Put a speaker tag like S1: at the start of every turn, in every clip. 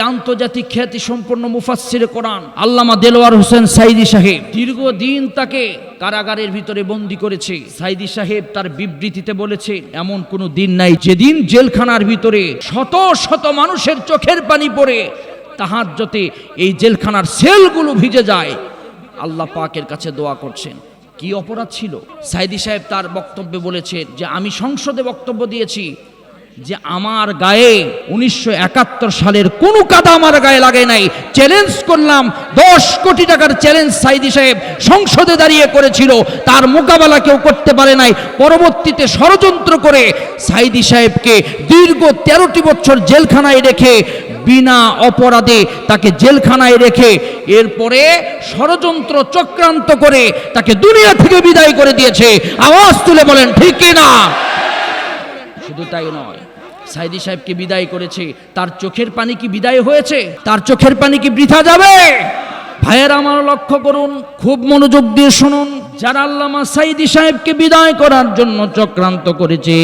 S1: আন্তর্জাতিক খ্যাতি সম্পন্ন মুফাসসির কোরআন আল্লামা দেলোয়ার হোসেন সাইদি সাহেব দীর্ঘদিন তাকে কারাগারের ভিতরে বন্দি করেছে। সাইদি সাহেব তার বিবৃতিতে বলেছে, এমন কোনো দিন নাই যেদিন জেলখানার ভিতরে শত শত মানুষের চোখের পানি পড়ে, তাহার যতে এই জেলখানার সেলগুলো ভিজে যায়। আল্লাহ পাকের কাছে দোয়া করছেন। কি অপরাধ ছিল? সাইদি সাহেব তার বক্তব্যে বলেছেন যে, আমি সংসদে বক্তব্য দিয়েছি যে আমার গায়ে উনিশশো একাত্তর সালের কোনো কাদা আমার গায়ে লাগে নাই। চ্যালেঞ্জ করলাম, দশ কোটি টাকার চ্যালেঞ্জ সাইদি সাহেব সংসদে দাঁড়িয়ে করেছিল। তার মোকাবেলা কেউ করতে পারে নাই। পরবর্তীতে ষড়যন্ত্র করে সাইদি সাহেবকে দীর্ঘ তেরোটি বছর জেলখানায় রেখে, বিনা অপরাধে তাকে জেলখানায় রেখে, এরপরে ষড়যন্ত্র চক্রান্ত করে তাকে দুনিয়া থেকে বিদায় করে দিয়েছে। আওয়াজ তুলে বলেন, ঠিক না শুধু তাই নয় সাইদি সাহেবকে বিদায় করেছে। তার চোখের পানি কি বিদায় হয়েছে? তার চোখের পানি কি বৃথা যাবে? ভাইয়ের আমার লক্ষ্য করুন, খুব মনোযোগ দিয়ে শুনুন। যারা আল্লামা সাইদি সাহেবকে বিদায় করার জন্য চক্রান্ত করেছে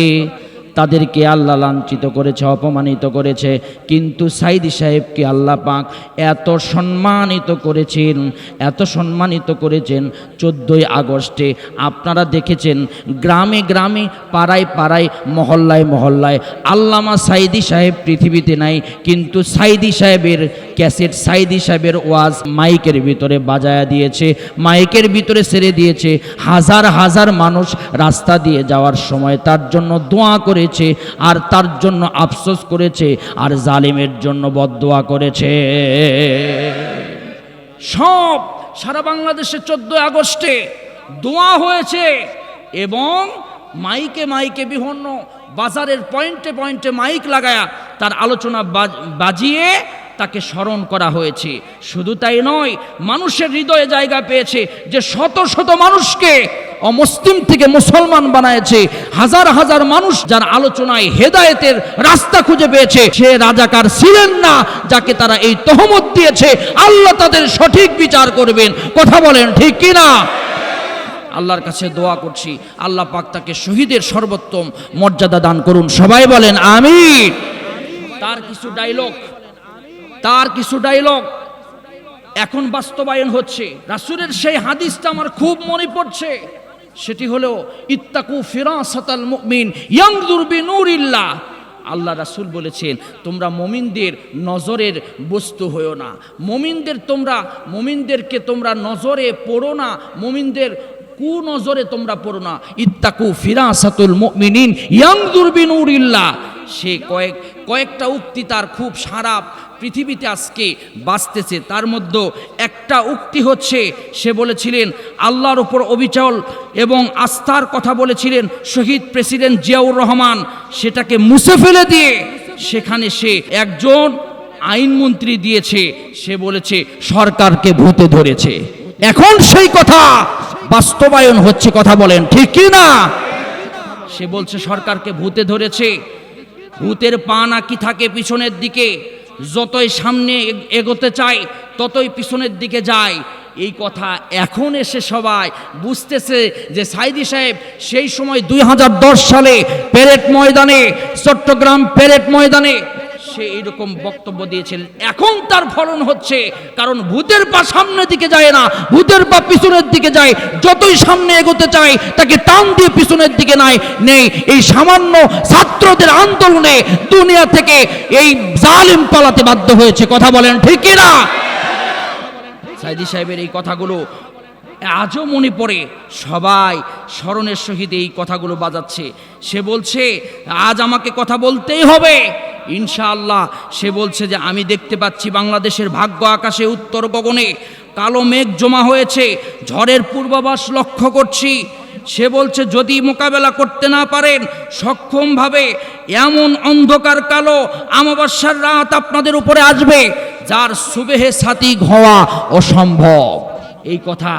S1: তাদেরকে আল্লাহ লাঞ্ছিত করেছে, অপমানিত করেছে। কিন্তু সাইদি সাহেবকে আল্লাহ পাক এত সম্মানিত করেছেন, এত সম্মানিত করেছেন চোদ্দোই আগস্টে। আপনারা দেখেছেন, গ্রামে গ্রামে, পাড়ায় পাড়ায়, মহল্লায় মহল্লায় আল্লামা সাইদি সাহেব পৃথিবীতে নাই, কিন্তু সাইদি সাহেবের ক্যাসেট সাইদি সাহেবের ওয়াজ মাইকের ভিতরে বাজায়া দিয়েছে, মাইকের ভিতরে ছেড়ে দিয়েছে, হাজার হাজার মানুষ রাস্তা দিয়ে যাওয়ার সময় তার জন্য দোয়া করেছে আর তার জন্য আফসোস করেছে আর জালিমের জন্য বদোয়া করেছে। সব সারা বাংলাদেশে চোদ্দই আগস্টে দোয়া হয়েছে এবং মাইকে মাইকে বিভিন্ন বাজারের পয়েন্টে পয়েন্টে মাইক লাগায়া তার আলোচনা বাজিয়ে তাকে স্মরণ করা হয়েছে। শুধু তাই নয়, মানুষের হৃদয়ে জায়গা পেয়েছে যে শত শত মানুষকে অমুসলিম থেকে মুসলমান বানায়েছে। হাজার হাজার মানুষ যার আলোচনায় হেদায়েতের রাস্তা খুঁজে পেয়েছে। সে রাজাকার ছিলেন না, যাকে তারা এই তহমত দিয়েছে। আল্লাহ তাদের সঠিক বিচার করবেন। কথা বলেন ঠিক কিনা? আল্লাহর কাছে দোয়া করছি। আল্লাহ পাক তাকে শহীদের সর্বোত্তম মর্যাদা দান করুন। সবাই বলেন আমি তার কিছু ডায়লগ তার কিছু ডায়লগ এখন বাস্তবায়ন হচ্ছে। রাসূলের সেই হাদিসটা আমার খুব মনে পড়ছে। সেটি হলো, ইত্তাকু ফিরাসাতাল মুমিন ইয়ানজুর বিনুরিল্লাহ। আল্লাহ রাসুল বলেছেন, তোমরা মমিনদের নজরের বস্তু হয়েও না। মমিনদের তোমরা, মমিনদেরকে তোমরা নজরে পড়ো না। মমিনদের কু নজরে তোমরা পড়ো না। ইত্তাকু ফিরাসাতুল মুমিনিন ইয়ানজুর বিনুরিল্লাহ। সে কয়েক, কয়েকটা উক্তি তার খুব সারা পৃথিবীতে আজকে বাঁচতেছে। তার মধ্যে একটা উক্তি হচ্ছে, সে বলেছিলেন, আল্লাহর ওপর অবিচল এবং আস্থার কথা বলেছিলেন শহীদ প্রেসিডেন্ট জিয়াউর রহমান। সেটাকে মুছে ফেলে দিয়ে সেখানে সে একজন আইনমন্ত্রী দিয়েছে। সে বলেছে, সরকারকে ভূতে ধরেছে। এখন সেই কথা বাস্তবায়ন হচ্ছে, কথা বলেন, ঠিক কি না? সে বলছে, সরকারকে ভূতে ধরেছে। ভূতের পা নাকি থাকে পিছনের দিকে? যতই সামনে এগোতে চায়, ততই পিছনের দিকে যায়। এই কথা এখন এসে সবাই বুঝতেছে যে সাইদি সাহেব সেই সময় দুই হাজার দশ সালে প্যারেড ময়দানে, চট্টগ্রাম প্যারেড ময়দানে সে এইরকম বক্তব্য দিয়েছিলেন এখন তার ফলন হচ্ছে, কারণ ভূতের পা সামনের দিকে যায় না, ভূতের পা পিছনের দিকে যায়। যতই সামনে এগোতে চায়, তাকে টান দিয়ে পিছনের দিকে নাই নেই। এই সামান্য ছাত্রদের আন্দোলনে দুনিয়া থেকে এই জালিম পালাতে বাধ্য হয়েছে। কথা বলেন ঠিক না সাইদি সাহেবের এই কথাগুলো আজও মনে পড়ে। সবাই স্মরণের সহিত এই কথাগুলো বাজাচ্ছে। সে বলছে, আজ আমাকে কথা বলতেই হবে। ইনশাআল্লাহ, সে বলছে যে আমি দেখতে পাচ্ছি বাংলাদেশের ভাগ্য আকাশে উত্তর গগনে কালো মেঘ জমা হয়েছে, ঝড়ের পূর্বাভাস লক্ষ্য করছি। সে বলছে, যদি মোকাবেলা করতে না পারেন, সক্ষমভাবে এমন অন্ধকার কালো আমাবস্যার রাত আপনাদের উপরে আসবে, যার সুবেহে সাথী হওয়া অসম্ভব। এই কথা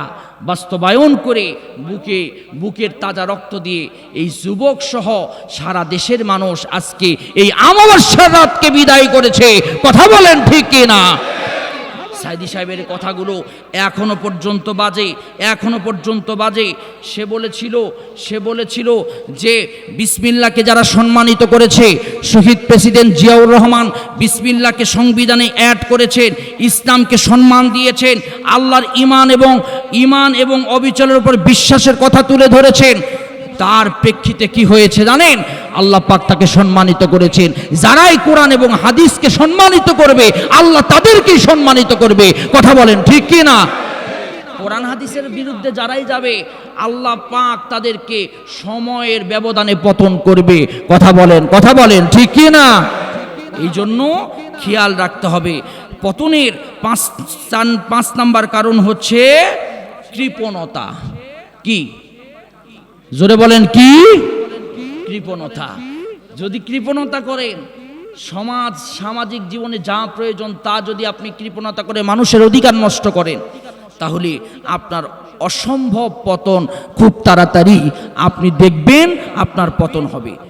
S1: বাস্তবায়ন করে বুকে, বুকের তাজা রক্ত দিয়ে এই যুবক সহ সারা দেশের মানুষ আজকে এই আমাবস্যার রাতকে বিদায় করেছে। কথা বলেন ঠিক কি না সাইদি সাহেবের কথাগুলো এখনও পর্যন্ত বাজে, এখনও পর্যন্ত বাজে। সে বলেছিল সে বলেছিল যে বিসমিল্লাকে যারা সম্মানিত করেছে, শহীদ প্রেসিডেন্ট জিয়াউর রহমান বিসমিল্লাকে সংবিধানে অ্যাড করেছেন, ইসলামকে সম্মান দিয়েছেন, আল্লাহর ইমান এবং ইমান এবং অবিচলের উপর বিশ্বাসের কথা তুলে ধরেছেন। তার প্রেক্ষিতে কি হয়েছে জানেন? আল্লাহ পাক তাকে সম্মানিত করেছেন। যারাই কোরআন এবং হাদিসকে সম্মানিত করবে, আল্লাহ তাদেরকেই সম্মানিত করবে। কথা বলেন, ঠিক কি না? কোরআন হাদিসের বিরুদ্ধে যারাই যাবে, আল্লাহ পাক তাদেরকে সময়ের ব্যবধানে পতন করবে। কথা বলেন কথা বলেন, ঠিক কি না? এই জন্য খেয়াল রাখতে হবে। পতনের পাঁচ পাঁচ নাম্বার কারণ হচ্ছে কৃপণতা। কি? জোরে বলেন কি? কৃপণতা। যদি কৃপণতা করেন, সমাজ, সামাজিক জীবনে যা প্রয়োজন তা যদি আপনি কৃপণতা করে মানুষের অধিকার নষ্ট করেন, তাহলে আপনার অসম্ভব পতন খুব তাড়াতাড়ি আপনি দেখবেন আপনার পতন হবে।